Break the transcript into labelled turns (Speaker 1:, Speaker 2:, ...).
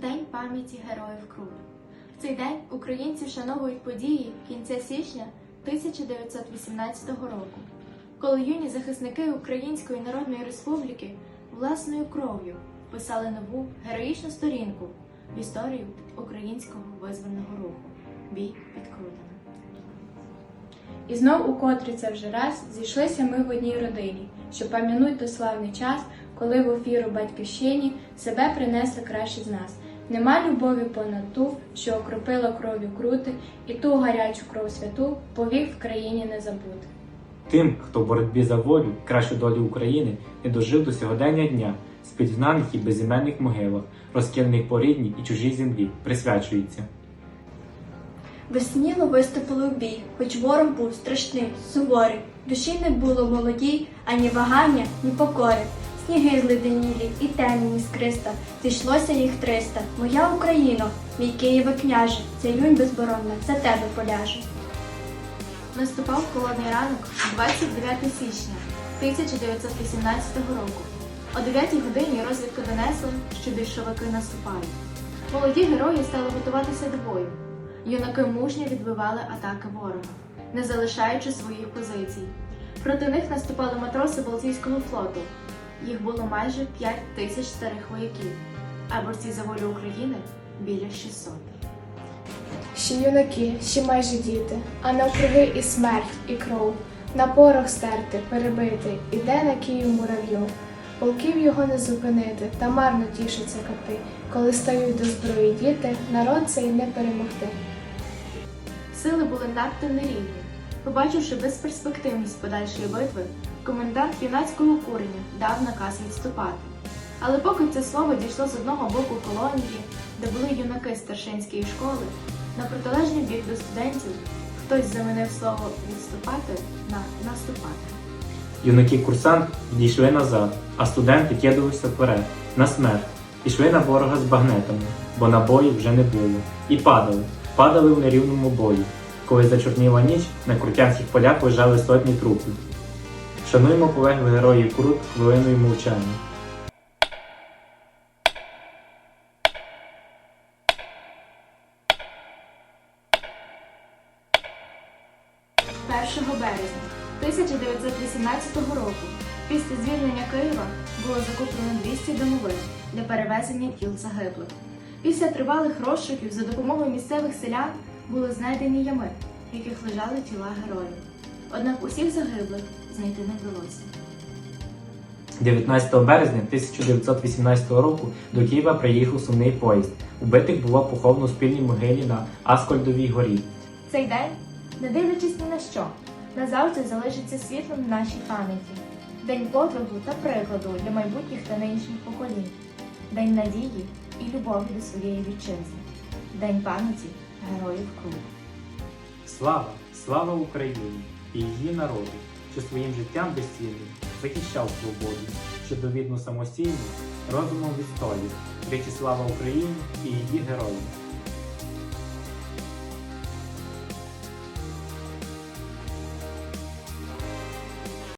Speaker 1: День пам'яті героїв Крут. В цей день українці вшановують події кінця січня 1918 року, коли юні захисники Української Народної Республіки власною кров'ю писали нову героїчну сторінку в історію українського визвольного руху. Бій під Крутами.
Speaker 2: І знов укотре це вже раз зійшлися ми в одній родині, що пам'януть той славний час, коли в офіру батьківщині себе принесли кращі з нас. Нема любові понад ту, що окропила кров'ю крути, і ту гарячу кров святу повік в країні не забути.
Speaker 3: Тим, хто в боротьбі за волю, кращу долю України, не дожив до сьогодення дня, спить в знаних і безіменних могилах, розкиданих по рідній і чужій землі, присвячується.
Speaker 4: Весніло виступили в бій, хоч ворог був страшний, суворий. Душі не було молодій, ані вагання, ні покори. Сніги зледенілі і темні іскриста, зійшлося їх триста. Моя Україно, мій Києве княже, ця юнь безборонна за тебе поляже.
Speaker 1: Наступав холодний ранок 29 січня 1918 року. О 9 годині розвідка донесла, що більшовики наступають. Молоді герої стали готуватися до бою. Юнаки мужньо відбивали атаки ворога, не залишаючи своїх позицій. Проти них наступали матроси Балтійського флоту. Їх було майже 5 тисяч старих вояків, а борці за волю України біля 600.
Speaker 5: Ще юнаки, ще майже діти, а навкруги і смерть, і кров, на порох стерти, перебити, іде на Київ муравйов. Полків його не зупинити, та марно тішаться кати, коли стають до зброї діти, народ цей не перемогти.
Speaker 1: Сили були надто нерівні. Побачивши безперспективність подальшої битви, комендант юнацького курення дав наказ відступати. Але поки це слово дійшло з одного боку колонії, де були юнаки старшинської школи, на протилежний бік до студентів хтось замінив слово відступати на наступати.
Speaker 3: Юнаки-курсант відійшли назад, а студенти кидалися вперед, на смерть, ішли на ворога з багнетами, бо набоїв вже не було, і падали, падали в нерівному бою. Коли зачорніла ніч, на крутянських полях лежали сотні трупів. Шануємо полеглих героїв Крут хвилиною мовчання.
Speaker 1: Березня 1918 року після звільнення Києва було закуплено 200 домовин для перевезення тіл загиблих. Після тривалих розшуків за допомогою місцевих селян були знайдені ями, в яких лежали тіла героїв. Однак усіх загиблих знайти не вдалося.
Speaker 3: 19 березня 1918 року до Києва приїхав сумний поїзд. Убитих було поховано у спільній могилі на Аскольдовій горі.
Speaker 1: Цей день, не дивлячись ні на що, назавжди залишиться світлом в нашій пам'яті. День подвигу та прикладу для майбутніх та нинішніх поколінь. День надії і любові до своєї вітчизни. День пам'яті героїв Крут.
Speaker 3: Слава, слава Україні і її народу, що своїм життям безцінним захищав свободу, що довідно самостійно розумом відстоює. речі слава Україні і її героям.